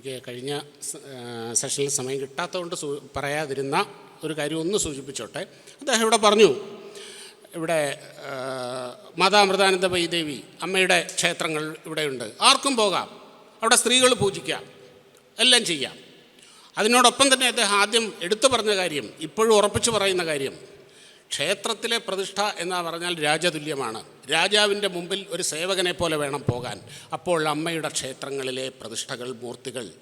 എനിക്ക് കഴിഞ്ഞ സെഷനിൽ സമയം കിട്ടാത്തതുകൊണ്ട് പറയാതിരുന്ന ഒരു കാര്യം ഒന്ന് സൂചിപ്പിച്ചോട്ടെ. അദ്ദേഹം ഇവിടെ പറഞ്ഞു ഇവിടെ മാതാമൃതാനന്ദമയി ദേവി അമ്മയുടെ ക്ഷേത്രങ്ങൾ ഇവിടെയുണ്ട്. ആർക്കും പോകാം. അവിടെ സ്ത്രീകൾ പൂജിക്കാം. എല്ലാം ചെയ്യാം. അതിനോടൊപ്പം തന്നെ അദ്ദേഹം ആദ്യം എടുത്തു പറഞ്ഞ കാര്യം ഇപ്പോഴും ഉറപ്പിച്ചു പറയുന്ന കാര്യം ക്ഷേത്രത്തിലെ പ്രതിഷ്ഠ എന്ന് പറഞ്ഞാൽ രാജതുല്യമാണ്. രാജാവിന്റെ മുമ്പിൽ ഒരു സേവകനെ പോലെ വേണം പോകാൻ. അപ്പോൾ അമ്മയുടെ ക്ഷേത്രങ്ങളിലെ പ്രതിഷ്ഠകൾ മൂർത്തികൾ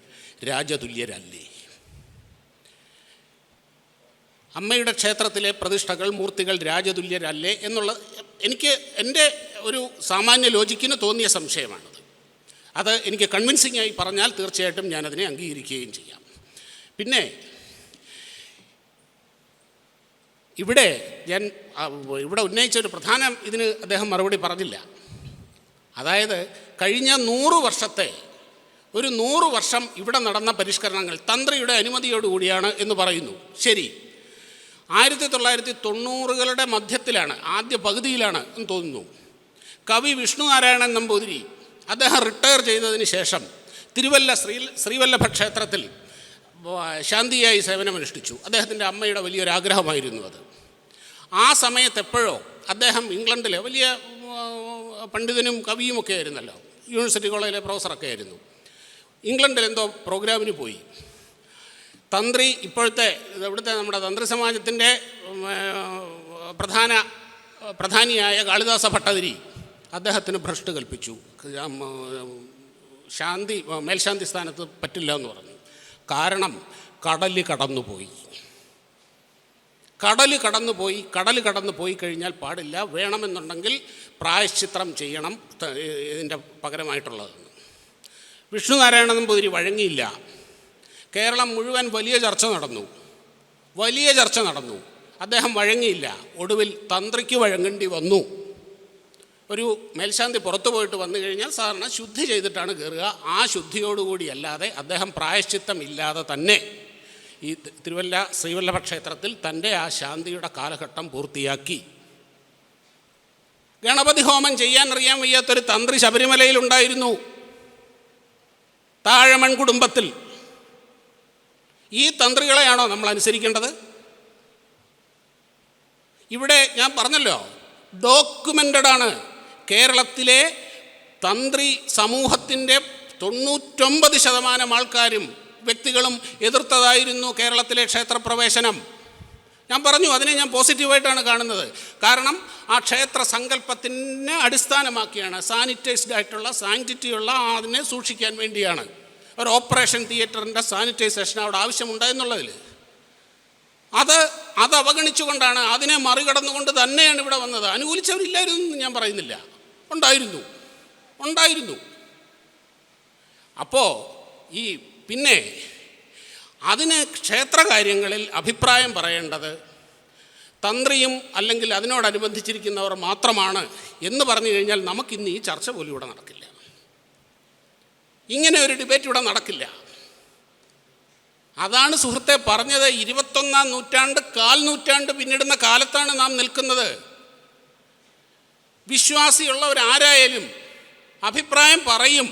രാജതുല്യരല്ലേ? അമ്മയുടെ ക്ഷേത്രത്തിലെ പ്രതിഷ്ഠകൾ മൂർത്തികൾ രാജതുല്യരല്ലേ എന്നുള്ള എനിക്ക് എന്റെ ഒരു സാമാന്യ ലോജിക്കിന് തോന്നിയ സംശയമാണത്. അത് എനിക്ക് കൺവിൻസിംഗ് ആയി പറഞ്ഞാൽ തീർച്ചയായിട്ടും ഞാനതിനെ അംഗീകരിക്കുകയും ചെയ്യാം. പിന്നെ ഇവിടെ ഞാൻ ഇവിടെ ഉന്നയിച്ച ഒരു പ്രധാന ഇതിന് അദ്ദേഹം മറുപടി പറഞ്ഞില്ല. അതായത് കഴിഞ്ഞ നൂറ് വർഷത്തെ ഒരു നൂറ് വർഷം ഇവിടെ നടന്ന പരിഷ്കരണങ്ങൾ തന്ത്രിയുടെ അനുമതിയോടുകൂടിയാണ് എന്ന് പറയുന്നു. ശരി. ആയിരത്തി തൊള്ളായിരത്തി തൊണ്ണൂറുകളുടെ മധ്യത്തിലാണ് ആദ്യ പകുതിയിലാണ് എന്ന് തോന്നുന്നു. കവി വിഷ്ണുനാരായണൻ നമ്പൂതിരി അദ്ദേഹം റിട്ടയർ ചെയ്തതിന് ശേഷം തിരുവല്ല ശ്രീ ശ്രീവല്ലഭ ക്ഷേത്രത്തിൽ ശാന്തിയായി സേവനമനുഷ്ഠിച്ചു. അദ്ദേഹത്തിന്റെ അമ്മയുടെ വലിയൊരാഗ്രഹമായിരുന്നു അത്. ആ സമയത്ത് എപ്പോഴോ അദ്ദേഹം ഇംഗ്ലണ്ടിലെ വലിയ പണ്ഡിതനും കവിയുമൊക്കെ ആയിരുന്നല്ലോ. യൂണിവേഴ്സിറ്റി കോളേജിലെ പ്രൊഫസറൊക്കെ ആയിരുന്നു. ഇംഗ്ലണ്ടിൽ എന്തോ പ്രോഗ്രാമിന് പോയി. തന്ത്രി ഇപ്പോഴത്തെ ഇവിടുത്തെ നമ്മുടെ തന്ത്രി സമാജത്തിന്റെ പ്രധാന പ്രധാനിയായ കാളിദാസ ഭട്ടതിരി അദ്ദേഹത്തിന് ഭ്രഷ്ട് കൽപ്പിച്ചു. ശാന്തി മേൽശാന്തി സ്ഥാനത്ത് പറ്റില്ല എന്ന് പറഞ്ഞു. കാരണം കടൽ കടന്നുപോയി. കടൽ കടന്നുപോയി കടൽ കടന്നു പോയി കഴിഞ്ഞാൽ പാടില്ല. വേണമെന്നുണ്ടെങ്കിൽ പ്രായശ്ചിത്രം ചെയ്യണം ഇതിന്റെ പകരമായിട്ടുള്ളതെന്ന് വിഷ്ണുനാരായണ നമ്പൂതിരി വഴങ്ങിയില്ല. കേരളം മുഴുവൻ വലിയ ചർച്ച നടന്നു. വലിയ ചർച്ച നടന്നു. അദ്ദേഹം വഴങ്ങിയില്ല. ഒടുവിൽ തന്ത്രിക്ക് വഴങ്ങേണ്ടി വന്നു. ഒരു മേൽശാന്തി പുറത്തു പോയിട്ട് വന്നു കഴിഞ്ഞാൽ സാധാരണ ശുദ്ധി ചെയ്തിട്ടാണ് കയറുക. ആ ശുദ്ധിയോടുകൂടി അല്ലാതെ അദ്ദേഹം പ്രായശ്ചിത്തം ഇല്ലാതെ തന്നെ ഈ തിരുവല്ല ശ്രീവല്ലഭ ക്ഷേത്രത്തിൽ തന്റെ ആ ശാന്തിയുടെ കാലഘട്ടം പൂർത്തിയാക്കി. ഗണപതി ഹോമം ചെയ്യാൻ അറിയാൻ വയ്യാത്തൊരു തന്ത്രി ശബരിമലയിൽ ഉണ്ടായിരുന്നു. താഴമൺ കുടുംബത്തിൽ. ഈ തന്ത്രികളെയാണോ നമ്മൾ അനുസരിക്കേണ്ടത്? ഇവിടെ ഞാൻ പറഞ്ഞല്ലോ ഡോക്യുമെന്റഡ് ആണ് കേരളത്തിലെ തന്ത്രി സമൂഹത്തിന്റെ തൊണ്ണൂറ്റൊമ്പത് ശതമാനം ആൾക്കാരും വ്യക്തികളും എതിർത്തതായിരുന്നു കേരളത്തിലെ ക്ഷേത്രപ്രവേശനം. ഞാൻ പറഞ്ഞു അതിനെ ഞാൻ പോസിറ്റീവായിട്ടാണ് കാണുന്നത്. കാരണം ആ ക്ഷേത്ര സങ്കല്പത്തിനെ അടിസ്ഥാനമാക്കിയാണ് സാനിറ്റൈസ്ഡ് ആയിട്ടുള്ള സാങ്ക്ടിറ്റിയുള്ള അതിനെ സൂക്ഷിക്കാൻ വേണ്ടിയാണ്. ഒരു ഓപ്പറേഷൻ തിയേറ്ററിന്റെ സാനിറ്റൈസേഷൻ അവിടെ ആവശ്യമുണ്ട് എന്നുള്ളതിൽ അത് അത് അവഗണിച്ചുകൊണ്ടാണ് അതിനെ മറികടന്നുകൊണ്ട് തന്നെയാണ് ഇവിടെ വന്നത്. അനുകൂലിച്ചവരില്ലായിരുന്നു ഞാൻ പറയുന്നില്ല. ഉണ്ടായിരുന്നു. ഉണ്ടായിരുന്നു. അപ്പോൾ ഈ പിന്നെ അതിന് ക്ഷേത്രകാര്യങ്ങളിൽ അഭിപ്രായം പറയേണ്ടത് തന്ത്രിയും അല്ലെങ്കിൽ അതിനോടനുബന്ധിച്ചിരിക്കുന്നവർ മാത്രമാണ് എന്ന് പറഞ്ഞു കഴിഞ്ഞാൽ നമുക്കിന്ന് ഈ ചർച്ച പോലും ഇവിടെ നടക്കില്ല. ഇങ്ങനെ ഒരു ഡിബേറ്റ് ഇവിടെ നടക്കില്ല. അതാണ് സുഹൃത്തെ പറഞ്ഞത് ഇരുപത്തൊന്നാം നൂറ്റാണ്ട് കാൽ നൂറ്റാണ്ട് പിന്നിടുന്ന കാലത്താണ് നാം നിൽക്കുന്നത്. വിശ്വാസിയുള്ളവരാരായാലും അഭിപ്രായം പറയും.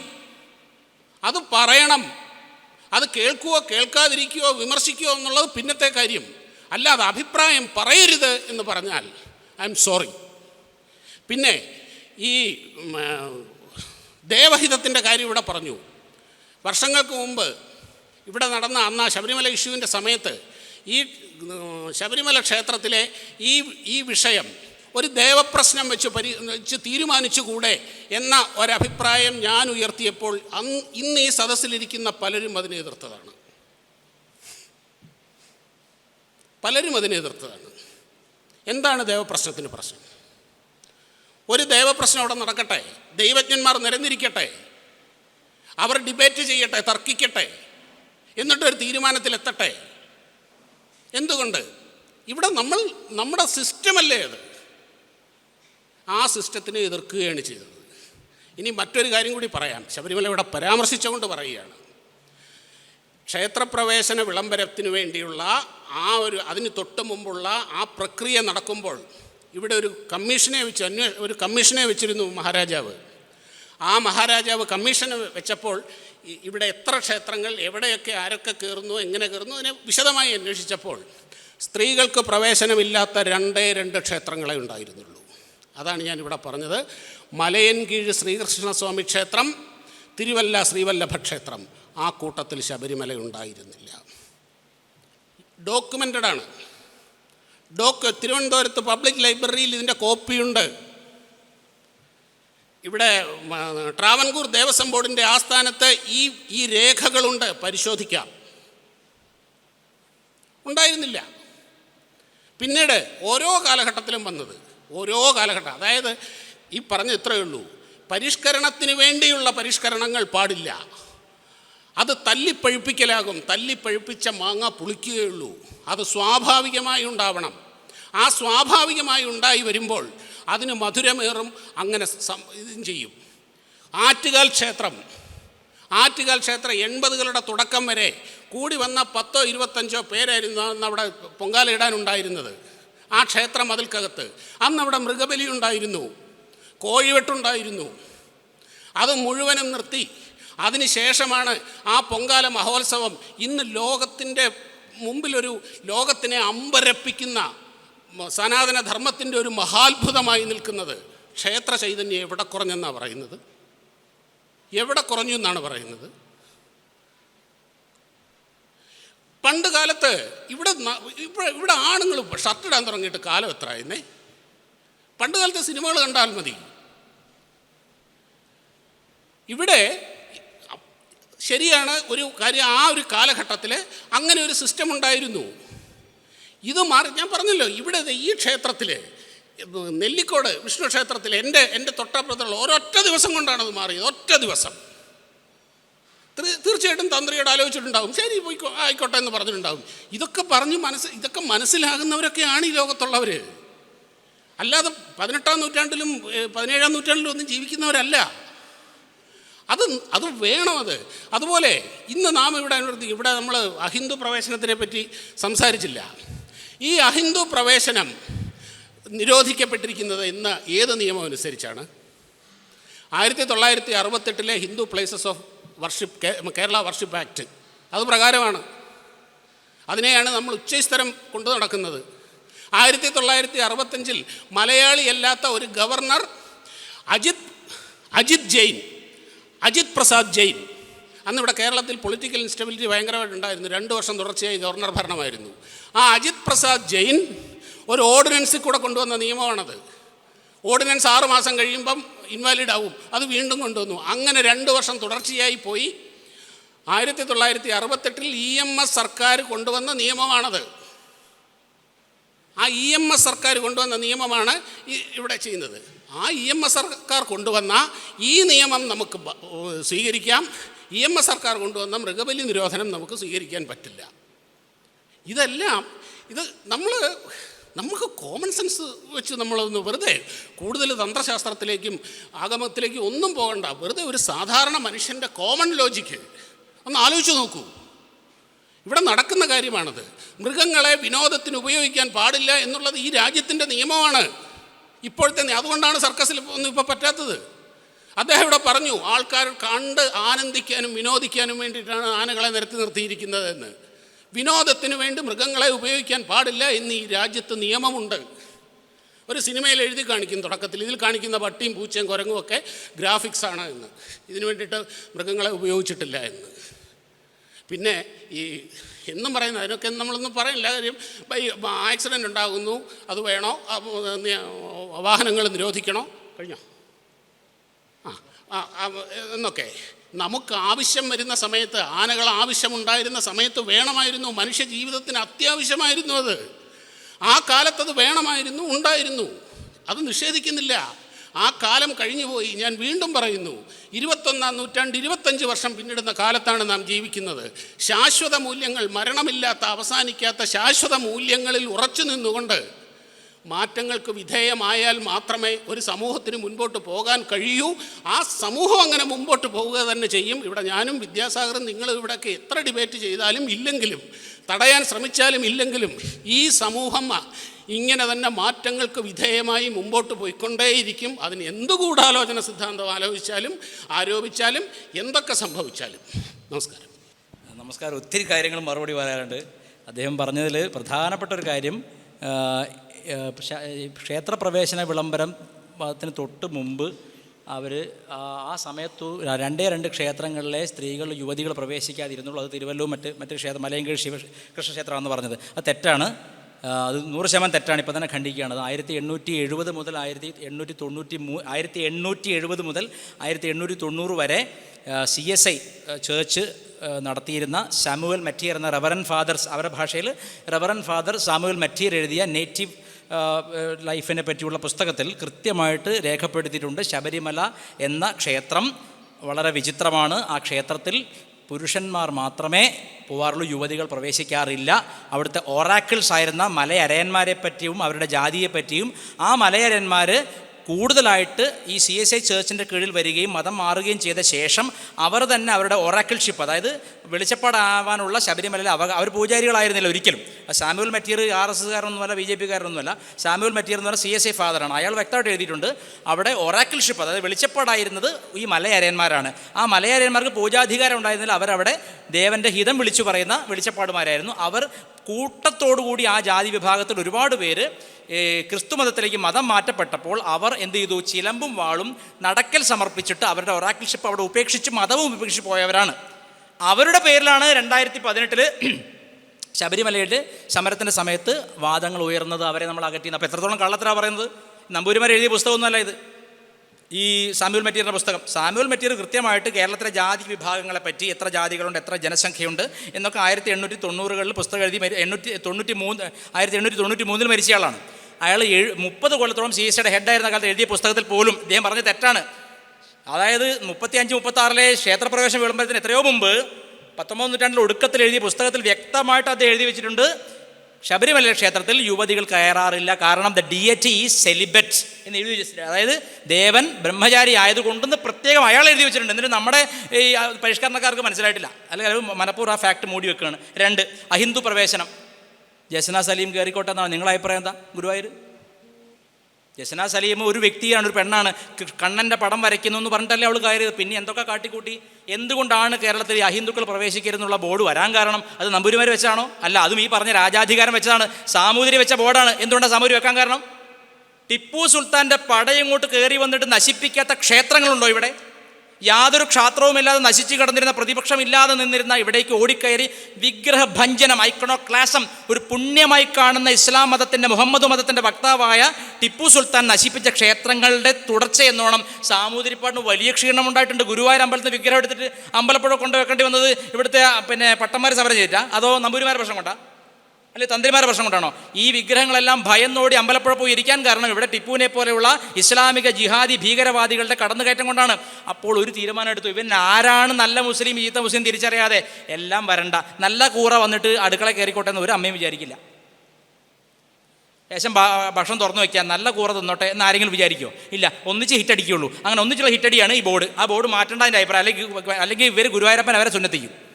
അത് പറയണം. അത് കേൾക്കുകയോ കേൾക്കാതിരിക്കുകയോ വിമർശിക്കുകയോ എന്നുള്ളത് പിന്നത്തെ കാര്യം. അല്ലാതെ അഭിപ്രായം പറയരുത് എന്ന് പറഞ്ഞാൽ ഐ എം സോറി. പിന്നെ ഈ ദേവഹിതത്തിന്റെ കാര്യം ഇവിടെ പറഞ്ഞു. വർഷങ്ങൾക്ക് മുമ്പ് ഇവിടെ നടന്ന അന്ന് ശബരിമല ഇഷ്യൂവിന്റെ സമയത്ത് ഈ ശബരിമല ക്ഷേത്രത്തിലെ ഈ ഈ വിഷയം ഒരു ദേവപ്രശ്നം വെച്ച് പരി വെച്ച് തീരുമാനിച്ചുകൂടെ എന്ന ഒരഭിപ്രായം ഞാൻ ഉയർത്തിയപ്പോൾ അന്ന് ഇന്ന് ഈ സദസ്സിലിരിക്കുന്ന പലരും അതിനെ എതിർത്തതാണ്. പലരും അതിനെ എതിർത്തതാണ്. എന്താണ് ദേവപ്രശ്നത്തിന് പ്രശ്നം? ഒരു ദേവപ്രശ്നം അവിടെ നടക്കട്ടെ ദൈവജ്ഞന്മാർ നിരന്നിരിക്കട്ടെ അവർ ഡിബേറ്റ് ചെയ്യട്ടെ തർക്കിക്കട്ടെ എന്നിട്ടൊരു തീരുമാനത്തിലെത്തട്ടെ. എന്തുകൊണ്ട്? ഇവിടെ നമ്മൾ നമ്മുടെ സിസ്റ്റമല്ലേ അത്. ആ സിസ്റ്റത്തിനെ എതിർക്കുകയാണ് ചെയ്തത്. ഇനി മറ്റൊരു കാര്യം കൂടി പറയാം. ശബരിമല ഇവിടെ പരാമർശിച്ചുകൊണ്ട് പറയുകയാണ്. ക്ഷേത്രപ്രവേശന വിളംബരത്തിന് വേണ്ടിയുള്ള ആ ഒരു അതിന് തൊട്ട് മുമ്പുള്ള ആ പ്രക്രിയ നടക്കുമ്പോൾ ഇവിടെ ഒരു കമ്മീഷനെ വെച്ച് അന്വേ ഒരു കമ്മീഷനെ വെച്ചിരുന്നു മഹാരാജാവ്. ആ മഹാരാജാവ് കമ്മീഷൻ വെച്ചപ്പോൾ ഇവിടെ എത്ര ക്ഷേത്രങ്ങൾ എവിടെയൊക്കെ ആരൊക്കെ കയറുന്നു എങ്ങനെ കയറുന്നു അതിനെ വിശദമായി അന്വേഷിച്ചപ്പോൾ സ്ത്രീകൾക്ക് പ്രവേശനമില്ലാത്ത രണ്ടേ രണ്ട് ക്ഷേത്രങ്ങളെ ഉണ്ടായിരുന്നുള്ളൂ. അതാണ് ഞാൻ ഇവിടെ പറഞ്ഞത് മലയൻകീഴ് ശ്രീകൃഷ്ണസ്വാമി ക്ഷേത്രം തിരുവല്ല ശ്രീവല്ലഭ ക്ഷേത്രം. ആ കൂട്ടത്തിൽ ശബരിമല ഉണ്ടായിരുന്നില്ല. ഡോക്യുമെന്റഡ് ആണ്. ഡോക് തിരുവനന്തപുരത്ത് പബ്ലിക് ലൈബ്രറിയിൽ ഇതിന്റെ കോപ്പിയുണ്ട്. ഇവിടെ ട്രാവൻകൂർ ദേവസ്വം ബോർഡിന്റെ ആസ്ഥാനത്ത് ഈ ഈ രേഖകളുണ്ട്. പരിശോധിക്കാം. ഉണ്ടായിരുന്നില്ല. പിന്നീട് ഓരോ കാലഘട്ടത്തിലും വന്നത് ഓരോ കാലഘട്ടം. അതായത് ഈ പറഞ്ഞ ഇത്രയേ ഉള്ളൂ. പരിഷ്കരണത്തിന് വേണ്ടിയുള്ള പരിഷ്കരണങ്ങൾ പാടില്ല. അത് തല്ലിപ്പഴുപ്പിക്കലാകും. തല്ലിപ്പഴുപ്പിച്ച മാങ്ങ പുളിക്കുകയുള്ളൂ അത് സ്വാഭാവികമായി ഉണ്ടാവണം. ആ സ്വാഭാവികമായി ഉണ്ടായി വരുമ്പോൾ അതിന് മധുരമേറും അങ്ങനെ ഇതും ചെയ്യും. ആറ്റുകാൽ ക്ഷേത്രം. ആറ്റുകാൽ ക്ഷേത്രം എൺപതുകളുടെ തുടക്കം വരെ കൂടി വന്ന പത്തോ ഇരുപത്തഞ്ചോ പേരായിരുന്നു അന്ന് അവിടെ പൊങ്കാല ഇടാനുണ്ടായിരുന്നത്. ആ ക്ഷേത്രം അതിൽക്കകത്ത്. അന്ന് അവിടെ മൃഗബലി ഉണ്ടായിരുന്നു. കോഴിവെട്ടുണ്ടായിരുന്നു. അത് മുഴുവനും നിർത്തി. അതിനുശേഷമാണ് ആ പൊങ്കാല മഹോത്സവം ഇന്ന് ലോകത്തിന്റെ മുമ്പിലൊരു ലോകത്തിനെ അമ്പരപ്പിക്കുന്ന സനാതന ധർമ്മത്തിന്റെ ഒരു മഹാത്ഭുതമായി നിൽക്കുന്നത്. ക്ഷേത്ര ചൈതന്യം എവിടെ കുറഞ്ഞെന്നാണ് പറയുന്നത്? എവിടെ കുറഞ്ഞു എന്നാണ് പറയുന്നത്? പണ്ട് കാലത്ത് ഇവിടെ ഇവിടെ ഇവിടെ ആണുങ്ങൾ ഷർട്ട് ഇടാൻ തുടങ്ങിയിട്ട് കാലം എത്ര ആയിരുന്നേ പണ്ട് കാലത്തെ സിനിമകൾ കണ്ടാൽ മതി. ഇവിടെ ശരിയാണ് ഒരു കാര്യം ആ ഒരു കാലഘട്ടത്തിൽ അങ്ങനെ ഒരു സിസ്റ്റം ഉണ്ടായിരുന്നു. ഇത് മാറി ഞാൻ പറഞ്ഞല്ലോ ഇവിടെ ഈ ക്ഷേത്രത്തിൽ നെല്ലിക്കോട് വിഷ്ണു ക്ഷേത്രത്തിൽ എന്റെ എന്റെ തൊട്ടപ്പുറത്തുള്ള ഒരൊറ്റ ദിവസം കൊണ്ടാണ് അത് മാറിയത് ഒറ്റ ദിവസം. തീർച്ചയായിട്ടും തന്ത്രിയോട് ആലോചിച്ചിട്ടുണ്ടാകും ശരി പോയിക്കോ ആയിക്കോട്ടെ എന്ന് പറഞ്ഞിട്ടുണ്ടാകും ഇതൊക്കെ പറഞ്ഞ് മനസ്സ് ഇതൊക്കെ മനസ്സിലാകുന്നവരൊക്കെയാണ് ഈ ലോകത്തുള്ളവർ അല്ലാതെ പതിനെട്ടാം നൂറ്റാണ്ടിലും പതിനേഴാം നൂറ്റാണ്ടിലും ഒന്നും ജീവിക്കുന്നവരല്ല. അത് അത് വേണം അത്. അതുപോലെ ഇന്ന് നാം ഇവിടെ അനുവർത്തി ഇവിടെ നമ്മൾ അഹിന്ദു പ്രവേശനത്തിനെ പറ്റി സംസാരിച്ചില്ല. ഈ അഹിന്ദു പ്രവേശനം നിരോധിക്കപ്പെട്ടിരിക്കുന്നത് ഇന്ന് ഏത് നിയമം അനുസരിച്ചാണ്? ആയിരത്തി തൊള്ളായിരത്തി അറുപത്തെട്ടിലെ Hindu places of worship Kerala worship act അത് പ്രകാരമാണ്. അതിനെയാണ് നമ്മൾ ഉച്ചസ്ഥരം കൊണ്ടു നടക്കുന്നത്. ആയിരത്തി തൊള്ളായിരത്തി അറുപത്തഞ്ചിൽ മലയാളിയല്ലാത്ത ഒരു ഗവർണർ അജിത് അജിത് ജെയിൻ അജിത് പ്രസാദ് ജെയിൻ അന്ന് ഇവിടെ കേരളത്തിൽ പൊളിറ്റിക്കൽ ഇൻസ്റ്റബിലിറ്റി ഭയങ്കരമായിട്ടുണ്ടായിരുന്നു രണ്ട് വർഷം തുടർച്ചയായി ഗവർണർ ഭരണമായിരുന്നു. ആ അജിത് പ്രസാദ് ജെയിൻ ഒരു ഓർഡിനൻസിൽ കൂടെ കൊണ്ടുവന്ന നിയമമാണത്. ഓർഡിനൻസ് ആറ് മാസം കഴിയുമ്പം ഇൻവാലിഡ് ആവും. അത് വീണ്ടും കൊണ്ടുവന്നു. അങ്ങനെ രണ്ട് വർഷം തുടർച്ചയായി പോയി. ആയിരത്തി തൊള്ളായിരത്തി അറുപത്തെട്ടിൽ ഇ എം എസ് സർക്കാർ കൊണ്ടുവന്ന നിയമമാണത്. ആ ഇ എം എസ് സർക്കാർ കൊണ്ടുവന്ന നിയമമാണ് ഇവിടെ ചെയ്യുന്നത്. ആ ഇ എം എസ് സർക്കാർ കൊണ്ടുവന്ന ഈ നിയമം നമുക്ക് സ്വീകരിക്കാം. ഇ എം എസ് സർക്കാർ കൊണ്ടുവന്ന മൃഗബലി നിരോധനം നമുക്ക് സ്വീകരിക്കാൻ പറ്റില്ല. ഇതെല്ലാം ഇത് നമ്മൾ നമുക്ക് കോമൺ സെൻസ് വെച്ച് നമ്മളൊന്ന് വെറുതെ കൂടുതൽ തന്ത്രശാസ്ത്രത്തിലേക്കും ആഗമത്തിലേക്കും ഒന്നും പോകണ്ട. വെറുതെ ഒരു സാധാരണ മനുഷ്യന്റെ കോമൺ ലോജിക്ക് ഒന്ന് ആലോചിച്ച് നോക്കൂ. ഇവിടെ നടക്കുന്ന കാര്യമാണത്. മൃഗങ്ങളെ വിനോദത്തിന് ഉപയോഗിക്കാൻ പാടില്ല എന്നുള്ളത് ഈ രാജ്യത്തിന്റെ നിയമമാണ്. ഇപ്പോഴത്തെ അതുകൊണ്ടാണ് സർക്കസിൽ ഒന്നും ഇപ്പോൾ പറ്റാത്തത്. അദ്ദേഹം ഇവിടെ പറഞ്ഞു ആൾക്കാർ കണ്ട് ആനന്ദിക്കാനും വിനോദിക്കാനും വേണ്ടിയിട്ടാണ് ആനകളെ നിരത്തി നിർത്തിയിരിക്കുന്നതെന്ന്. വിനോദത്തിന് വേണ്ടി മൃഗങ്ങളെ ഉപയോഗിക്കാൻ പാടില്ല എന്ന് ഈ രാജ്യത്ത് നിയമമുണ്ട്. ഒരു സിനിമയിൽ എഴുതി കാണിക്കും തുടക്കത്തിൽ. ഇതിൽ കാണിക്കുന്ന പട്ടിയും പൂച്ചയും കുരങ്ങും ഒക്കെ ആണ് എന്ന്. ഇതിനു വേണ്ടിയിട്ട് മൃഗങ്ങളെ ഉപയോഗിച്ചിട്ടില്ല എന്ന്. പിന്നെ ഈ എന്നും പറയുന്നത് അതിനൊക്കെ നമ്മളൊന്നും പറയില്ല. കാര്യം ആക്സിഡന്റ് ഉണ്ടാകുന്നു. അത് വേണോ? വാഹനങ്ങൾ നിരോധിക്കണോ? കഴിഞ്ഞോ? ആ, എന്നൊക്കെ. നമുക്ക് ആവശ്യം വരുന്ന സമയത്ത് ആനകൾ ആവശ്യമുണ്ടായിരുന്ന സമയത്ത് വേണമായിരുന്നു മനുഷ്യ ജീവിതത്തിന് അത്യാവശ്യമായിരുന്നു അത്. ആ കാലത്തത് വേണമായിരുന്നു ഉണ്ടായിരുന്നു. അത് നിഷേധിക്കുന്നില്ല. ആ കാലം കഴിഞ്ഞുപോയി. ഞാൻ വീണ്ടും പറയുന്നു ഇരുപത്തൊന്നാം നൂറ്റാണ്ട് ഇരുപത്തഞ്ച് വർഷം പിന്നിടുന്ന കാലത്താണ് നാം ജീവിക്കുന്നത്. ശാശ്വത മൂല്യങ്ങൾ മരണമില്ലാത്ത അവസാനിക്കാത്ത ശാശ്വത മൂല്യങ്ങളിൽ ഉറച്ചു നിന്നുകൊണ്ട് മാറ്റങ്ങൾക്ക് വിധേയമായാൽ മാത്രമേ ഒരു സമൂഹത്തിന് മുൻപോട്ട് പോകാൻ കഴിയൂ. ആ സമൂഹം അങ്ങനെ മുമ്പോട്ട് പോവുക തന്നെ ചെയ്യും. ഇവിടെ ഞാനും വിദ്യാസാഗറും നിങ്ങൾ ഇവിടെയൊക്കെ എത്ര ഡിബേറ്റ് ചെയ്താലും ഇല്ലെങ്കിലും തടയാൻ ശ്രമിച്ചാലും ഇല്ലെങ്കിലും ഈ സമൂഹം ഇങ്ങനെ തന്നെ മാറ്റങ്ങൾക്ക് വിധേയമായി മുമ്പോട്ട് പോയിക്കൊണ്ടേയിരിക്കും. അതിന് എന്ത് ഗൂഢാലോചന സിദ്ധാന്തം ആലോചിച്ചാലും ആരോപിച്ചാലും എന്തൊക്കെ സംഭവിച്ചാലും. നമസ്കാരം. നമസ്കാരം. ഒത്തിരി കാര്യങ്ങൾ മറുപടി പറയാറുണ്ട് അദ്ദേഹം പറഞ്ഞതിൽ പ്രധാനപ്പെട്ട ഒരു കാര്യം ക്ഷേത്രപ്രവേശന വിളംബരം ത്തിന് തൊട്ട് മുമ്പ് അവർ ആ സമയത്ത് രണ്ടേ രണ്ട് ക്ഷേത്രങ്ങളിലെ സ്ത്രീകൾ യുവതികൾ പ്രവേശിക്കാതിരുന്നുള്ളൂ. അത് തിരുവല്ലൂർ മറ്റ് മറ്റൊരു ക്ഷേത്രം മലയങ്കീഴ് ശിവ കൃഷ്ണക്ഷേത്രമാണെന്ന് പറഞ്ഞത്. അത് തെറ്റാണ്. അത് നൂറ് ശതമാനം തെറ്റാണ്. ഇപ്പോൾ തന്നെ ഖണ്ഡിക്കുകയാണ്. അത് ആയിരത്തി എണ്ണൂറ്റി എഴുപത് മുതൽ ആയിരത്തി എണ്ണൂറ്റി തൊണ്ണൂറ്റി മൂ ആയിരത്തി എണ്ണൂറ്റി എഴുപത് മുതൽ ആയിരത്തി എണ്ണൂറ്റി തൊണ്ണൂറ് വരെ സി എസ് ഐ ചേർച്ച് നടത്തിയിരുന്ന സാമുവൽ മറ്റീർ എന്ന റവറൻ ഫാദർസ് അവരുടെ ഭാഷയിൽ റവറൻ ഫാദർ സാമുവൽ മറ്റീർ എഴുതിയ നേറ്റീവ് ലൈഫിനെ പറ്റിയുള്ള പുസ്തകത്തിൽ കൃത്യമായിട്ട് രേഖപ്പെടുത്തിയിട്ടുണ്ട് ശബരിമല എന്ന ക്ഷേത്രം വളരെ വിചിത്രമാണ്. ആ ക്ഷേത്രത്തിൽ പുരുഷന്മാർ മാത്രമേ പോവാറുള്ളൂ യുവതികൾ പ്രവേശിക്കാറില്ല. അവിടുത്തെ ഓറാക്കിൾസ് ആയിരുന്ന മലയരയന്മാരെ പറ്റിയും അവരുടെ ജാതിയെ പറ്റിയും ആ മലയരന്മാർ കൂടുതലായിട്ട് ഈ സി എസ് ഐ ചേർച്ചിന്റെ കീഴിൽ വരികയും മതം മാറുകയും ചെയ്ത ശേഷം അവർ തന്നെ അവരുടെ ഒറാക്കിൾഷിപ്പ് അതായത് വെളിച്ചപ്പാടാവാനുള്ള ശബരിമലയിൽ അവ അവർ പൂജാരികളായിരുന്നില്ല ഒരിക്കലും. സാമുവൽ മറ്റീർ ആർ എസ് കാരനൊന്നുമല്ല ബി ജെ പി കാരനൊന്നുമല്ല സാമുവൽ മറ്റീർ എന്ന് പറഞ്ഞാൽ സി എസ് ഐ ഫാദറാണ് അയാൾ വ്യക്തമായിട്ട് എഴുതിയിട്ടുണ്ട് അവിടെ ഒറാക്കിൾഷിപ്പ് അതായത് വെളിച്ചപ്പാടായിരുന്നത് ഈ മലയരയന്മാരാണ് ആ മലയരയന്മാർക്ക് പൂജാധികാരം ഉണ്ടായിരുന്നില്ല. അവരവിടെ ദേവന്റെ ഹിതം വിളിച്ചു പറയുന്ന വെളിച്ചപ്പാടുമാരായിരുന്നു. അവർ കൂട്ടത്തോടുകൂടി ആ ജാതി വിഭാഗത്തിൽ ഒരുപാട് പേര് ക്രിസ്തുമതത്തിലേക്ക് ക്രിസ്തു മതത്തിലേക്ക് മതം മാറ്റപ്പെട്ടപ്പോൾ അവർ എന്ത് ചെയ്തു? ചിലമ്പും വാളും നടക്കൽ സമർപ്പിച്ചിട്ട് അവരുടെ ഒറാക്കിൾഷിപ്പ് അവിടെ ഉപേക്ഷിച്ച് മതവും ഉപേക്ഷിച്ച് പോയവരാണ്. അവരുടെ പേരിലാണ് രണ്ടായിരത്തി പതിനെട്ടിൽ ശബരിമലയിൽ സമരത്തിന്റെ സമയത്ത് വാദങ്ങൾ ഉയർന്നത് അവരെ നമ്മൾ അകറ്റി അപ്പോൾ എത്രത്തോളം കള്ളത്തിലാണ് പറയുന്നത്? നമ്പൂരിമാർ എഴുതിയ പുസ്തകമൊന്നുമല്ല ഇത്. ഈ സാമ്യൂൽ മെറ്റീരിയുടെ പുസ്തകം. സാമ്യൂൽ മെറ്റീരിയൽ കൃത്യമായിട്ട് കേരളത്തിലെ ജാതി വിഭാഗങ്ങളെ പറ്റി എത്ര ജാതികളുണ്ട് എത്ര ജനസംഖ്യയുണ്ട് എന്നൊക്കെ ആയിരത്തി എണ്ണൂറ്റി തൊണ്ണൂറുകളിൽ പുസ്തകം എഴുതി എണ്ണൂറ്റി തൊണ്ണൂറ്റി മൂന്ന് ആയിരത്തി എണ്ണൂറ്റി തൊണ്ണൂറ്റി മൂന്നിൽ മരിച്ചയാളാണ്. അയാൾ ഏഴ് മുപ്പത് കൊല്ലത്തോളം സി എസ് സിയുടെ ഹെഡായിരുന്ന കാലത്ത് എഴുതിയ പുസ്തകത്തിൽ പോലും ഇദ്ദേഹം പറഞ്ഞ തെറ്റാണ്. അതായത് മുപ്പത്തി അഞ്ച് മുപ്പത്തി ആറിലെ ക്ഷേത്രപ്രവേശന വിളംബരത്തിന് എത്രയോ മുമ്പ് പത്തൊമ്പത് നൂറ്റാണ്ടിൽ ഒടുക്കത്തിൽ എഴുതിയ പുസ്തകത്തിൽ വ്യക്തമായിട്ട് അദ്ദേഹം എഴുതി വെച്ചിട്ടുണ്ട് ശബരിമല ക്ഷേത്രത്തിൽ യുവതികൾ കയറാറില്ല. കാരണം ദ ഡിയറ്റി ഈ സെലിബറ്റ് എന്ന് എഴുതി വെച്ചിട്ടുണ്ട്. അതായത് ദേവൻ ബ്രഹ്മചാരി ആയതുകൊണ്ടെന്ന് പ്രത്യേകം അയാൾ എഴുതി വെച്ചിട്ടുണ്ട്. എന്നിട്ട് നമ്മുടെ ഈ പരിഷ്കരണക്കാർക്ക് മനസ്സിലായിട്ടില്ല. അല്ലെങ്കിൽ അത് മനപ്പൂർവം ആ ഫാക്ട് മൂടി വെക്കുകയാണ്. രണ്ട് അഹിന്ദു പ്രവേശനം. ജസ്ന സലീം കയറിക്കോട്ടെ എന്നാണ് നിങ്ങളുടെ അഭിപ്രായം എന്താ? ഗുരുവായൂർ? ജസ്ന സലീമ ഒരു വ്യക്തിയാണ് ഒരു പെണ്ണാണ്. കണ്ണന്റെ പടം വരയ്ക്കുന്നു എന്ന് പറഞ്ഞിട്ടല്ലേ അവൾ കയറിയത്. പിന്നെ എന്തൊക്കെ കാട്ടിക്കൂട്ടി? എന്തുകൊണ്ടാണ് കേരളത്തിൽ അഹിന്ദുക്കൾ പ്രവേശിക്കരുതെന്നുള്ള ബോർഡ് വരാൻ കാരണം? അത് നമ്പൂരിമാർ വെച്ചാണോ? അല്ല അതും ഈ പറഞ്ഞ രാജാധികാരം വെച്ചതാണ്. സാമൂതിരി വെച്ച ബോർഡാണ്. എന്തുകൊണ്ടാണ് സാമൂതിരി വെക്കാൻ കാരണം? ടിപ്പു സുൽത്താന്റെ പടയങ്ങോട്ട് കയറി വന്നിട്ട് നശിപ്പിക്കാത്ത ക്ഷേത്രങ്ങളുണ്ടോ ഇവിടെ? യാതൊരു ക്ഷാത്രവുമില്ലാതെ നശിച്ചു കിടന്നിരുന്ന പ്രതിപക്ഷമില്ലാതെ നിന്നിരുന്ന ഇവിടേക്ക് ഓടിക്കയറി വിഗ്രഹഭഞ്ജനം ഐക്കണോ ക്ലാസം ഒരു പുണ്യമായി കാണുന്ന ഇസ്ലാം മതത്തിന്റെ മുഹമ്മദ് മതത്തിന്റെ വക്താവായ ടിപ്പു സുൽത്താൻ നശിപ്പിച്ച ക്ഷേത്രങ്ങളുടെ തുടർച്ച എന്നോണം സാമൂതിരിപ്പാടിന് വലിയ ക്ഷീണം ഉണ്ടായിട്ടുണ്ട്. ഗുരുവായൂർ അമ്പലത്തിൽ വിഗ്രഹം എടുത്തിട്ട് അമ്പലപ്പുഴ കൊണ്ടുവെക്കേണ്ടി വന്നത് ഇവിടുത്തെ പിന്നെ പട്ടന്മാർ സമരം ചെയ്തിട്ടാ? അതോ നമ്പൂരിമാരെ പ്രശ്നം കൊണ്ടാ? അല്ലെ തന്ത്രിമാരുടെ പ്രശ്നം കൊണ്ടാണോ? ഈ വിഗ്രഹങ്ങളെല്ലാം ഭയന്നോടി അമ്പലപ്പുഴ പോയി ഇരിക്കാൻ കാരണം ഇവിടെ ടിപ്പുവിനെ പോലെയുള്ള ഇസ്ലാമിക ജിഹാദി ഭീകരവാദികളുടെ കടന്നുകയറ്റം കൊണ്ടാണ്. അപ്പോൾ ഒരു തീരുമാനം എടുത്തു. ഇവൻ ആരാണ് നല്ല മുസ്ലിം ഈത്ത മുസ്ലിം തിരിച്ചറിയാതെ? എല്ലാം വരണ്ട. നല്ല കൂറ വന്നിട്ട് അടുക്കള കയറിക്കോട്ടെ എന്ന് ഒരു അമ്മയും വിചാരിക്കില്ല. ശേഷം ഭക്ഷണം തുറന്നു വെക്കാൻ നല്ല കൂറ തിന്നോട്ടെ എന്ന് ആരെങ്കിലും വിചാരിക്കുമോ ഇല്ല. ഒന്നിച്ച് ഹിറ്റ് അടിക്കുള്ളൂ അങ്ങനെ ഒന്നിച്ചുള്ള ഹിറ്റടിയാണ് ഈ ബോർഡ് ആ ബോർഡ് മാറ്റേണ്ടതിന്റെ അഭിപ്രായം. അല്ലെങ്കിൽ അല്ലെങ്കിൽ ഇവർ ഗുരുവായൂരപ്പൻ അവരെ സുന്നത്തിക്കും.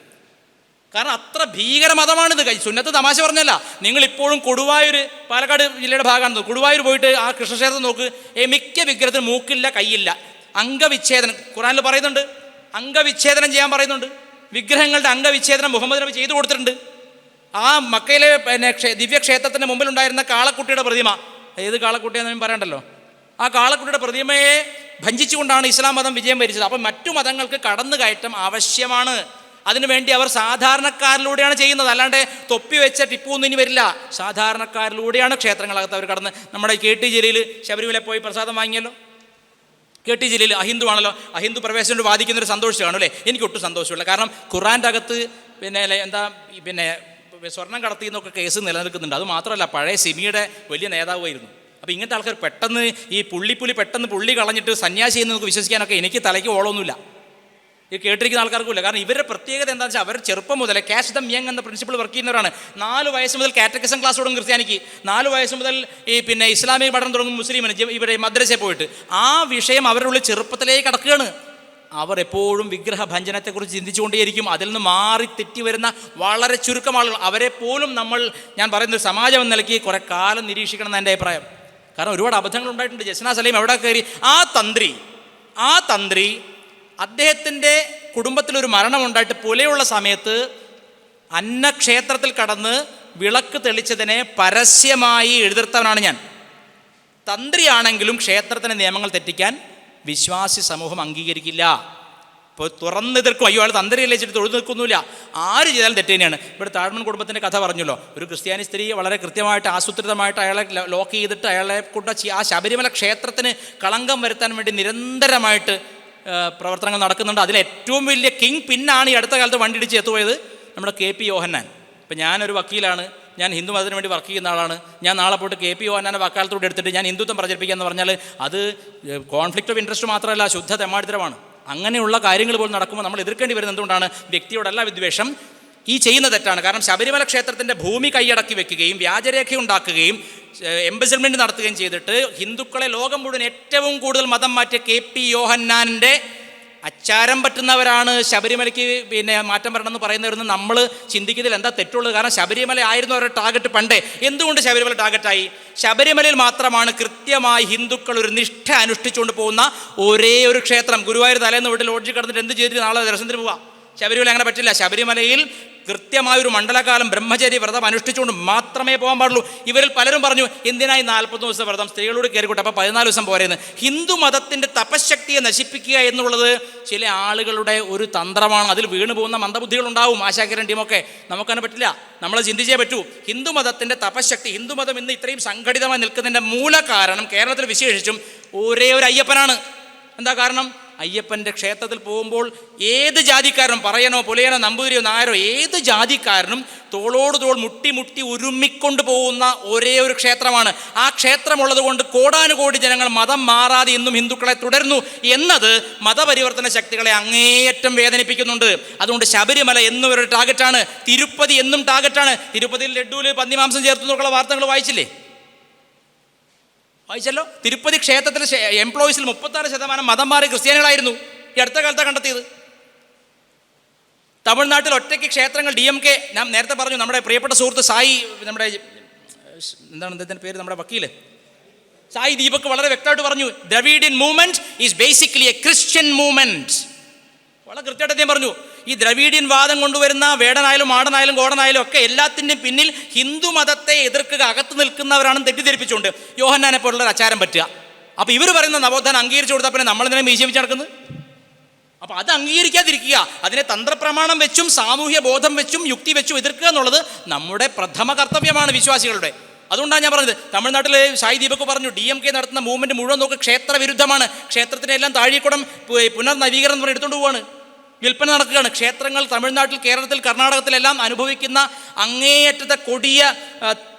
കാരണം അത്ര ഭീകര മതമാണിത് കൈ സുന്നത്ത് തമാശ പറഞ്ഞല്ല. നിങ്ങൾ ഇപ്പോഴും കൊടുവായൂർ പാലക്കാട് ജില്ലയുടെ ഭാഗമാണ് കൊടുവായൂർ പോയിട്ട് ആ കൃഷ്ണക്ഷേത്രം നോക്ക്. ഏ മിക്ക വിഗ്രഹത്തിന് മൂക്കില്ല കൈയില്ല. അംഗവിച്ഛേദനം. ഖുറാനിൽ പറയുന്നുണ്ട്. അംഗവിച്ഛേദനം ചെയ്യാൻ പറയുന്നുണ്ട്. വിഗ്രഹങ്ങളുടെ അംഗവിച്ഛേദനം മുഹമ്മദ് നബി ചെയ്തു കൊടുത്തിട്ടുണ്ട്. ആ മക്കയിലെ പിന്നെ ക്ഷേ- ദിവ്യക്ഷേത്രത്തിന് മുമ്പിലുണ്ടായിരുന്ന കാളക്കുട്ടിയുടെ പ്രതിമ. ഏത് കാളക്കുട്ടിയെന്ന് ഞാൻ പറയണ്ടല്ലോ? ആ കാളക്കുട്ടിയുടെ പ്രതിമയെ ഭഞ്ചിച്ചുകൊണ്ടാണ് ഇസ്ലാം മതം വിജയം വരിച്ചത് അപ്പം മറ്റു മതങ്ങൾക്ക് കടന്നു കയറ്റം ആവശ്യമാണ്. അതിനുവേണ്ടി അവർ സാധാരണക്കാരിലൂടെയാണ് ചെയ്യുന്നത്. അല്ലാണ്ട് തൊപ്പി വെച്ച ടിപ്പൊന്നും ഇനി വരില്ല. സാധാരണക്കാരിലൂടെയാണ് ക്ഷേത്രങ്ങളകത്ത് അവർ കടന്ന്. നമ്മുടെ കെ ടി ജില്ലയിൽ ശബരിമല പോയി പ്രസാദം വാങ്ങിയല്ലോ? കെ ടി ജില്ലയിൽ അഹിന്ദു ആണല്ലോ. അഹിന്ദു പ്രവേശനം വാദിക്കുന്നൊരു സന്തോഷമാണ് അല്ലേ? എനിക്ക് ഒട്ടും സന്തോഷമില്ല. കാരണം ഖുറാന്റെ അകത്ത് പിന്നെ എന്താ പിന്നെ സ്വർണം കടത്തി എന്നൊക്കെ കേസ് നിലനിൽക്കുന്നുണ്ട്. അത് മാത്രമല്ല പഴയ സിമിയുടെ വലിയ നേതാവായിരുന്നു. അപ്പോൾ ഇങ്ങനത്തെ ആൾക്കാർ പെട്ടെന്ന് ഈ പുള്ളിപ്പുലി പെട്ടെന്ന് പുള്ളി കളഞ്ഞിട്ട് സന്യാസി എന്ന് നമുക്ക് വിശ്വസിക്കാനൊക്കെ എനിക്ക് തലയ്ക്ക് ഓളമൊന്നുമില്ല. ഇത് കേട്ടിരിക്കുന്ന ആൾക്കാർക്കുമില്ല കാരണം ഇവരുടെ പ്രത്യേകത എന്താണെന്ന് വെച്ചാൽ അവർ ചെറുപ്പം മുതൽ ക്യാഷ് ദം യങ് എന്ന പ്രിൻസിപ്പിൾ വർക്ക് ചെയ്യുന്നവരാണ്. നാല് വയസ്സ് മുതൽ കാറ്റക്കിസം ക്ലാസ് തുടങ്ങും ക്രിസ്ത്യാനിക്ക്. നാല് വയസ്സ് മുതൽ ഈ പിന്നെ ഇസ്ലാമിക പഠനം തുടങ്ങും മുസ്ലിമിന് ഇവരെ മദ്രസയിൽ പോയിട്ട്. ആ വിഷയം അവരുടെ ഉള്ളിൽ ചെറുപ്പത്തിലേക്ക് കടക്കുകയാണ്. അവർ എപ്പോഴും വിഗ്രഹ വിഗ്രഹഭഞ്ജനത്തെക്കുറിച്ച് ചിന്തിച്ചുകൊണ്ടേയിരിക്കും. അതിൽ നിന്ന് മാറി തെറ്റി വരുന്ന വളരെ ചുരുക്കം ആളുകൾ. അവരെ പോലും നമ്മൾ ഞാൻ പറയുന്ന ഒരു സമാജം എന്ന നിലയ്ക്ക് കുറെ കാലം നിരീക്ഷിക്കണം എന്ന എന്റെ അഭിപ്രായം. കാരണം ഒരുപാട് അബദ്ധങ്ങൾ ഉണ്ടായിട്ടുണ്ട്. ജസ്നാ സലീം എവിടെ കയറി? ആ തന്ത്രി ആ തന്ത്രി അദ്ദേഹത്തിന്റെ കുടുംബത്തിലൊരു മരണമുണ്ടായിട്ട് പുലയുള്ള സമയത്ത് അന്നക്ഷേത്രത്തിൽ കടന്ന് വിളക്ക് തെളിച്ചതിനെ പരസ്യമായി എഴുതിർത്തവനാണ് ഞാൻ. തന്ത്രിയാണെങ്കിലും ക്ഷേത്രത്തിന്റെ നിയമങ്ങൾ തെറ്റിക്കാൻ വിശ്വാസി സമൂഹം അംഗീകരിക്കില്ല. ഇപ്പോൾ തുറന്നെതിർക്കും അയ്യോ അയാൾ തന്ത്രിയല്ലേ വെച്ചിട്ട് തൊഴുതു നിൽക്കുന്നില്ല. ആര് ചെയ്താലും തെറ്റ് തന്നെയാണ്. ഇവിടെ താഴ്മൺ കുടുംബത്തിന്റെ കഥ പറഞ്ഞല്ലോ. ഒരു ക്രിസ്ത്യാനി സ്ത്രീ വളരെ കൃത്യമായിട്ട് ആസൂത്രിതമായിട്ട് അയാളെ ലോക്ക് ചെയ്തിട്ട് അയാളെ കൊണ്ട് ആ ശബരിമല ക്ഷേത്രത്തിന് കളങ്കം വരുത്താൻ വേണ്ടി നിരന്തരമായിട്ട് പ്രവർത്തനങ്ങൾ നടക്കുന്നുണ്ട്. അതിൽ ഏറ്റവും വലിയ കിങ് പിന്നാണ് ഈ അടുത്ത കാലത്ത് വണ്ടി ഇടിച്ച് എത്തുപോയത് നമ്മുടെ കെ പി യോഹന്നാൻ. ഇപ്പം ഞാനൊരു വക്കീലാണ്. ഞാൻ ഹിന്ദു മതത്തിന് വേണ്ടി വർക്ക് ചെയ്യുന്ന ആളാണ്. ഞാൻ നാളെ പോയിട്ട് കെ പി യോഹന്നാനെ വക്കാലത്തോട് എടുത്തിട്ട് ഞാൻ ഹിന്ദുത്വം പ്രചരിപ്പിക്കുക എന്ന് പറഞ്ഞാൽ അത് കോൺഫ്ലിക്റ്റ് ഓഫ് ഇൻട്രസ്റ്റ് മാത്രമല്ല ശുദ്ധ തെമാടിത്തരമാണ് അങ്ങനെയുള്ള കാര്യങ്ങൾ പോലും നടക്കുമ്പോൾ നമ്മൾ എതിർക്കേണ്ടി വരുന്നത് എന്തുകൊണ്ടാണ്? വ്യക്തിയോടല്ല വിദ്വേഷം. ഈ ചെയ്യുന്ന തെറ്റാണ്. കാരണം ശബരിമല ക്ഷേത്രത്തിന്റെ ഭൂമി കൈയടക്കി വെക്കുകയും വ്യാജരേഖ ഉണ്ടാക്കുകയും എംബസിൽമെന്റ് നടത്തുകയും ചെയ്തിട്ട് ഹിന്ദുക്കളെ ലോകം മുഴുവൻ ഏറ്റവും കൂടുതൽ മതം മാറ്റിയ കെ പി യോഹന്നാന്റെ അച്ചാരം പറ്റുന്നവരാണ് ശബരിമലയ്ക്ക് പിന്നെ മാറ്റം വരണമെന്ന് പറയുന്നവരെന്ന് നമ്മൾ ചിന്തിക്കുന്നതിൽ എന്താ തെറ്റുള്ളത്? കാരണം ശബരിമല ആയിരുന്നു അവരുടെ ടാർഗറ്റ് പണ്ടേ. എന്തുകൊണ്ട് ശബരിമല ടാർഗറ്റായി ശബരിമലയിൽ മാത്രമാണ് കൃത്യമായി ഹിന്ദുക്കൾ ഒരു നിഷ്ഠ അനുഷ്ഠിച്ചുകൊണ്ട് പോകുന്ന ഒരേ ഒരു ക്ഷേത്രം. ഗുരുവായൂർ തലേന്ന് വീട്ടിൽ ലോഡ്ജിൽ കിടന്നിട്ട് എന്ത് ചെയ്തിട്ട് നാളെ ദർശനത്തിന് പോവാം? ശബരിമല അങ്ങനെ പറ്റില്ല. ശബരിമലയിൽ കൃത്യമായ ഒരു മണ്ഡലകാലം ബ്രഹ്മചരി വ്രതം അനുഷ്ഠിച്ചുകൊണ്ട് മാത്രമേ പോകാൻ പാടുള്ളൂ. ഇവരിൽ പലരും പറഞ്ഞു എന്തിനായി നാൽപ്പത്തൊന്ന് ദിവസം വ്രതം? സ്ത്രീകളോട് കയറിക്കൂട്ടെ അപ്പോൾ പതിനാല് ദിവസം പോരെന്ന്. ഹിന്ദു മതത്തിന്റെ തപശക്തിയെ നശിപ്പിക്കുക എന്നുള്ളത് ചില ആളുകളുടെ ഒരു തന്ത്രമാണ്. അതിൽ വീണു പോകുന്ന മന്ദബുദ്ധികളുണ്ടാവും ആശാകരൻ ടീമൊക്കെ. നമുക്കതിനെ പറ്റില്ല. നമ്മൾ ചിന്തിച്ചേ പറ്റൂ. ഹിന്ദു മതത്തിന്റെ തപശക്തി ഹിന്ദു മതം ഇന്ന് ഇത്രയും സംഘടിതമായി നിൽക്കുന്നതിന്റെ മൂല കാരണം കേരളത്തിൽ വിശേഷിച്ചും ഒരേ ഒരു അയ്യപ്പനാണ്. എന്താ കാരണം? അയ്യപ്പന്റെ ക്ഷേത്രത്തിൽ പോകുമ്പോൾ ഏത് ജാതിക്കാരനും പറയണോ പുലയനോ നമ്പൂതിരിയോ നായരോ ഏത് ജാതിക്കാരനും തോളോട് തോൾ മുട്ടി മുട്ടി ഉരുമ്മിക്കൊണ്ട് പോകുന്ന ഒരേ ഒരു ക്ഷേത്രമാണ്. ആ ക്ഷേത്രമുള്ളത് കൊണ്ട് കോടാനുകോടി ജനങ്ങൾ മതം മാറാതെ ഇന്നും ഹിന്ദുക്കളെ തുടരുന്നു എന്നത് മതപരിവർത്തന ശക്തികളെ അങ്ങേയറ്റം വേദനിപ്പിക്കുന്നുണ്ട്. അതുകൊണ്ട് ശബരിമല എന്നും ഒരു ടാർഗറ്റാണ് തിരുപ്പതി എന്നും ടാർഗറ്റാണ് തിരുപ്പതിയിൽ ലഡ്ഡുവിൽ പന്നിമാംസം ചേർത്തു നോക്കുള്ള വാർത്തകൾ വായിച്ചില്ലേ? വായിച്ചല്ലോ? തിരുപ്പതി ക്ഷേത്രത്തിലെ എംപ്ലോയീസിൽ മുപ്പത്താറ് ശതമാനം മതം മാറി ക്രിസ്ത്യാനികളായിരുന്നു. ഈ അടുത്ത കാലത്താണ് കണ്ടെത്തിയത്. തമിഴ്നാട്ടിൽ ഒറ്റയ്ക്ക് ക്ഷേത്രങ്ങൾ ഡി എം കെ ഞാൻ നേരത്തെ പറഞ്ഞു നമ്മുടെ പ്രിയപ്പെട്ട സുഹൃത്ത് സായി നമ്മുടെ എന്താണ് അദ്ദേഹത്തിന്റെ പേര് നമ്മുടെ വക്കീൽ? സായി ദീപക് വളരെ വ്യക്തമായിട്ട് പറഞ്ഞു Dravidian movement is basically a Christian movement വളരെ കൃത്യമായിട്ട് അദ്ദേഹം പറഞ്ഞു ഈ ദ്രവീഡിയൻ വാദം കൊണ്ടുവരുന്ന വേടനായാലും ആടനായാലും കോടനായാലും ഒക്കെ എല്ലാത്തിന്റെയും പിന്നിൽ ഹിന്ദു മതത്തെ എതിർക്കുക അകത്ത് നിൽക്കുന്നവരാണെന്ന് തെറ്റിദ്ധരിപ്പിച്ചുകൊണ്ട് യോഹന്നാനെ പോലുള്ള അച്ചാരം പറ്റുക. അപ്പോൾ ഇവർ പറയുന്ന നവോത്ഥാനം അംഗീകരിച്ചു കൊടുത്താൽ പിന്നെ നമ്മളിതിനെ മീശം വെച്ച് നടക്കുന്നത്? അപ്പോൾ അത് അംഗീകരിക്കാതിരിക്കുക. അതിനെ തന്ത്രപ്രമാണം വെച്ചും സാമൂഹ്യ ബോധം വെച്ചും യുക്തി വെച്ചും എതിർക്കുക എന്നുള്ളത് നമ്മുടെ പ്രഥമ കർത്തവ്യമാണ് വിശ്വാസികളുടെ. അതുകൊണ്ടാണ് ഞാൻ പറഞ്ഞത് തമിഴ്നാട്ടിലെ സായി ദീപക് പറഞ്ഞു ഡി എം കെ നടത്തുന്ന മൂവ്മെന്റ് മുഴുവൻ നോക്ക് ക്ഷേത്ര വിരുദ്ധമാണ് ക്ഷേത്രത്തിനെല്ലാം താഴെക്കുടം പുനർനവീകരണം എന്ന് പറഞ്ഞ് എടുത്തുകൊണ്ട് പോവാണ്. വിൽപ്പന നടക്കുകയാണ്. ക്ഷേത്രങ്ങൾ തമിഴ്നാട്ടിൽ കേരളത്തിൽ കർണാടകത്തിലെല്ലാം അനുഭവിക്കുന്ന അങ്ങേയറ്റത്തെ കൊടിയ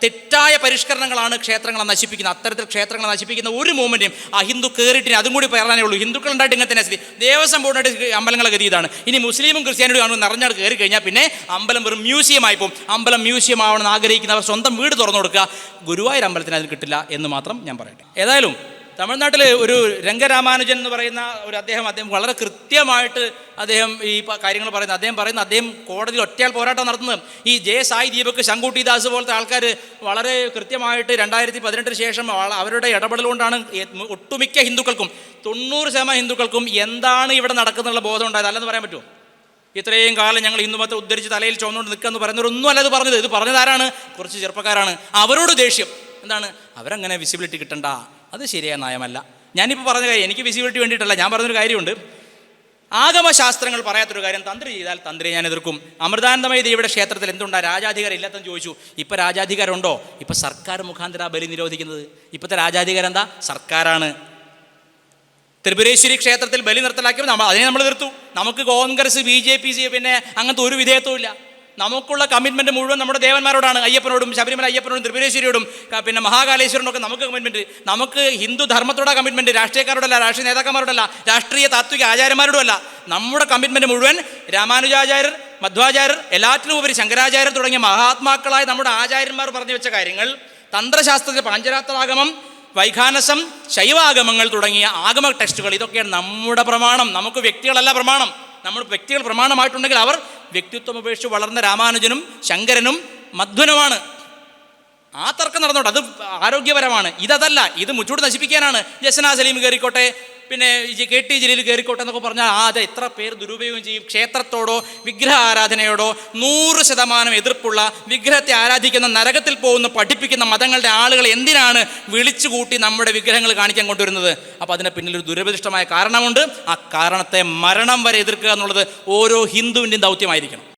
തെറ്റായ പരിഷ്കരണങ്ങളാണ് ക്ഷേത്രങ്ങളെ നശിപ്പിക്കുന്നത്. അത്തരത്തിൽ ക്ഷേത്രങ്ങളെ നശിപ്പിക്കുന്ന ഒരു മൂവ്മെന്റും ആ ഹിന്ദു കയറിയിട്ടിന് അതും കൂടി പറയാനേ ഉള്ളൂ. ഹിന്ദുക്കളുണ്ടായിട്ട് ഇങ്ങനെ തന്നെ സ്ഥിതി. ദേവസ്വം ബോർഡിനായിട്ട് അമ്പലങ്ങളെ ഗതി ഇതാണ്. ഇനി മുസ്ലിമും ക്രിസ്ത്യാനിയും ആണ് നിറഞ്ഞാട് കയറി കഴിഞ്ഞാൽ പിന്നെ അമ്പലം വെറും മ്യൂസിയമായി പോകും. അമ്പലം മ്യൂസിയം ആവണമെന്ന് ആഗ്രഹിക്കുന്നവർ സ്വന്തം വീട് തുറന്നു കൊടുക്കുക. ഗുരുവായൂർ അമ്പലത്തിന് അതിന് കിട്ടില്ല എന്ന് മാത്രം ഞാൻ പറയട്ടെ. ഏതായാലും തമിഴ്നാട്ടിൽ ഒരു രംഗരാമാനുജൻ എന്ന് പറയുന്ന ഒരു അദ്ദേഹം അദ്ദേഹം വളരെ കൃത്യമായിട്ട് അദ്ദേഹം ഈ കാര്യങ്ങൾ പറയുന്നത് അദ്ദേഹം പറയുന്ന അദ്ദേഹം കോടതിയിൽ ഒറ്റയാൾ പോരാട്ടം നടത്തുന്നത്. ഈ ജെ സായി ദീപക് ശങ്കുട്ടിദാസ് പോലത്തെ ആൾക്കാർ വളരെ കൃത്യമായിട്ട് രണ്ടായിരത്തി പതിനെട്ടിന് ശേഷം അവരുടെ ഇടപെടൽ കൊണ്ടാണ് ഒട്ടുമിക്ക ഹിന്ദുക്കൾക്കും തൊണ്ണൂറ് ശതമാനം ഹിന്ദുക്കൾക്കും എന്താണ് ഇവിടെ നടക്കുന്നുള്ള ബോധം ഉണ്ടായത്? അല്ലെന്ന് പറയാൻ പറ്റുമോ? ഇത്രയും കാലം ഞങ്ങൾ ഹിന്ദുമത്തെ ഉദ്ധരിച്ച് തലയിൽ ചുവന്നുകൊണ്ട് നിൽക്കുക എന്ന് പറയുന്നവരൊന്നും അല്ല ഇത് പറഞ്ഞത്. ഇത് പറഞ്ഞതാരാണ്? കുറച്ച് ചെറുപ്പക്കാരാണ്. അവരോട് ദേഷ്യം. എന്താണ്? അവരങ്ങനെ വിസിബിലിറ്റി കിട്ടണ്ട. അത് ശരിയായ നയമല്ല. ഞാനിപ്പോൾ പറഞ്ഞ കാര്യം എനിക്ക് വിസിബിലിറ്റി വേണ്ടിയിട്ടല്ല ഞാൻ പറഞ്ഞൊരു കാര്യമുണ്ട്. ആഗമശാസ്ത്രങ്ങൾ പറയാത്തൊരു കാര്യം തന്ത്രി ചെയ്താൽ തന്ത്രി ഞാൻ എതിർക്കും. അമൃതാനന്ദമയ ദേവിയുടെ ക്ഷേത്രത്തിൽ എന്തുണ്ടാ? രാജാധികാരം ഇല്ലാത്തെന്ന് ചോദിച്ചു. ഇപ്പം രാജാധികാരം ഉണ്ടോ ഇപ്പം സർക്കാർ മുഖാന്തര ബലി നിരോധിക്കുന്നത്. ഇപ്പോഴത്തെ രാജാധികാരം എന്താ സർക്കാരാണ്. ത്രിപുരേശ്വരി ക്ഷേത്രത്തിൽ ബലി നിർത്തലാക്കിയപ്പോൾ നമ്മൾ അതിനെ നമ്മൾ നിർത്തും നമുക്ക് Congress B J P C പിന്നെ അങ്ങനത്തെ ഒരു വിധേയത്വം ഇല്ല. നമുക്കുള്ള കമ്മിറ്റ്മെന്റ് മുഴുവൻ നമ്മുടെ ദേവന്മാരോടാണ്. അയ്യപ്പനോടും ശബരിമല അയ്യപ്പനോടും ത്രിപുരേശ്വരിയോടും പിന്നെ മഹാകാലേശ്വരനൊക്കെ നമുക്ക് കമ്മിറ്റ്മെന്റ് നമുക്ക് ഹിന്ദു ധർമ്മത്തോടെ കമ്മിറ്റ്മെന്റ് രാഷ്ട്രീയക്കാരോടല്ല രാഷ്ട്രീയ നേതാക്കന്മാരോടല്ല രാഷ്ട്രീയ താത്വിക ആചാര്യന്മാരോടുമല്ല. നമ്മുടെ കമ്മിറ്റ്മെന്റ് മുഴുവൻ രാമാനുജാചാര്യർ മധ്വാചാര്യർ എല്ലാറ്റിലും ഉപരി ശങ്കരാചാര്യർ തുടങ്ങിയ മഹാത്മാക്കളായ നമ്മുടെ ആചാര്യന്മാർ പറഞ്ഞു വെച്ച കാര്യങ്ങൾ തന്ത്രശാസ്ത്രത്തിലെ പാഞ്ചരാത്രാഗമം വൈഖാനസം ശൈവാഗമങ്ങൾ തുടങ്ങിയ ആഗമ ടെക്സ്റ്റുകൾ ഇതൊക്കെയാണ് നമ്മുടെ പ്രമാണം. നമുക്ക് വ്യക്തികളല്ല പ്രമാണം. നമ്മൾ വ്യക്തികൾ പ്രമാണമായിട്ടുണ്ടെങ്കിൽ അവർ വ്യക്തിത്വം ഉപേക്ഷിച്ച് വളർന്ന രാമാനുജനും ശങ്കരനും മധ്വനുമാണ്. ആ തർക്കം നടന്നോട്ടെ. അത് ആരോഗ്യപരമാണ്. ഇതല്ല ഇത് മുച്ചൂട് നശിപ്പിക്കാനാണ്. യശനാ സലീം കയറിക്കോട്ടെ. പിന്നെ കെ ടി ജലീൽ കയറിക്കോട്ടെ എന്നൊക്കെ പറഞ്ഞാൽ ആ എത്ര പേർ ദുരുപയോഗം ചെയ്യും? ക്ഷേത്രത്തോടോ വിഗ്രഹ ആരാധനയോടോ നൂറ് ശതമാനം എതിർപ്പുള്ള വിഗ്രഹത്തെ ആരാധിക്കുന്ന നരകത്തിൽ പോകുന്ന പഠിപ്പിക്കുന്ന മതങ്ങളുടെ ആളുകൾ എന്തിനാണ് വിളിച്ചു കൂട്ടി നമ്മുടെ വിഗ്രഹങ്ങൾ കാണിക്കാൻ കൊണ്ടുവരുന്നത്? അപ്പോൾ അതിന് പിന്നിൽ ഒരു ദുരഭിഷ്ടമായ കാരണമുണ്ട്. ആ കാരണത്തെ മരണം വരെ എതിർക്കുക എന്നുള്ളത് ഓരോ ഹിന്ദുവിന്റെയും ദൗത്യമായിരിക്കണം.